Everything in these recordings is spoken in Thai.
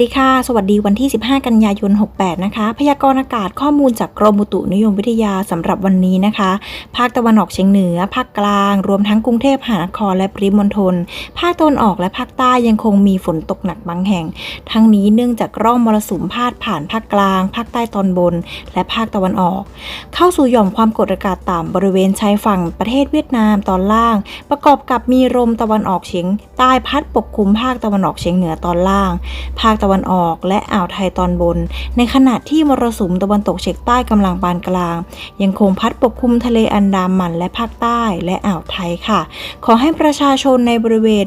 สวัสดีค่ะ สวัสดีวันที่ 15 กันยายน 68 นะคะ พยากรณ์อากาศข้อมูลจากกรมอุตุนิยมวิทยาสำหรับวันนี้นะคะ ภาคตะวันออกเฉียงเหนือ ภาคกลาง รวมทั้งกรุงเทพมหานครและปริมณฑล ภาคตะวันออกและภาคใต้ยังคงมีฝนตกหนักบางแห่ง ทั้งนี้เนื่องจากร่องมรสุมพาดผ่านภาคกลาง ภาคใต้ตอนบน และภาคตะวันออก เข้าสู่หย่อมความกดอากาศต่ำบริเวณชายฝั่งประเทศเวียดนามตอนล่าง ประกอบกับมีลมตะวันออกเฉียงใต้พัดปกคลุมภาคตะวันออกเฉียงเหนือตอนล่าง ภาคตะวันออก และอ่าวไทยตอนบน ในขณะที่มรสุมตะวันตกเฉียงใต้กำลังปานกลาง ยังคงพัดปกคลุมทะเลอันดามันและภาคใต้และอ่าวไทยค่ะ ขอให้ประชาชนในบริเวณ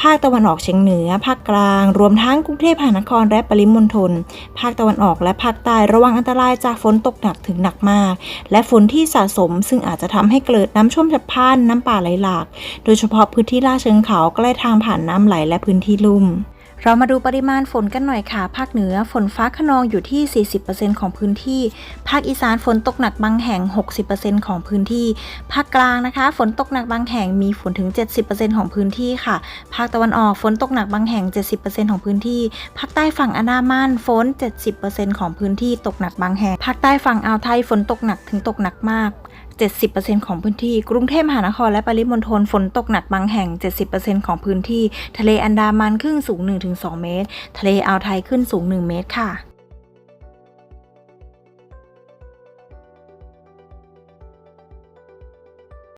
ภาคตะวันออกเฉียงเหนือ ภาคกลาง รวมทั้งกรุงเทพมหานครและปริมณฑลภาคตะวันออกและภาคใต้ระวังอันตรายจากฝนตกหนักถึงหนักมาก และฝนที่สะสมซึ่งอาจจะทำให้เกิดน้ำท่วมฉับพลันน้ำป่าไหลหลาก โดยเฉพาะพื้นที่ลาดเชิงเขาใกล้ทางผ่านน้ำไหลและพื้นที่ลุ่ม เรามาดูปริมาณฝนกันหน่อยค่ะ ภาคเหนือฝนฟ้าขนองอยู่ที่ 40%ของพื้นที่ ภาคอีสานฝนตกหนักบางแห่ง 60%ของพื้นที่ ภาคกลางนะคะ ฝนตกหนักบางแห่งมีฝนถึง 70%ของพื้นที่ค่ะ ภาคตะวันออกฝนตกหนักบางแห่ง 70%ของพื้นที่ ภาคใต้ฝั่งอันดามันฝน 70%ของพื้นที่ตกหนักบางแห่ง ภาคใต้ฝั่งอ่าวไทยฝนตกหนักถึงตกหนักมาก 70%ของพื้นที่ กรุงเทพมหานครและปริมณฑลฝนตกหนักบางแห่ง 70%ของพื้นที่ ทะเลอันดามันคลื่นสูง 1-2 เมตร ทะเลอ่าวไทยขึ้นสูง 1 เมตรค่ะ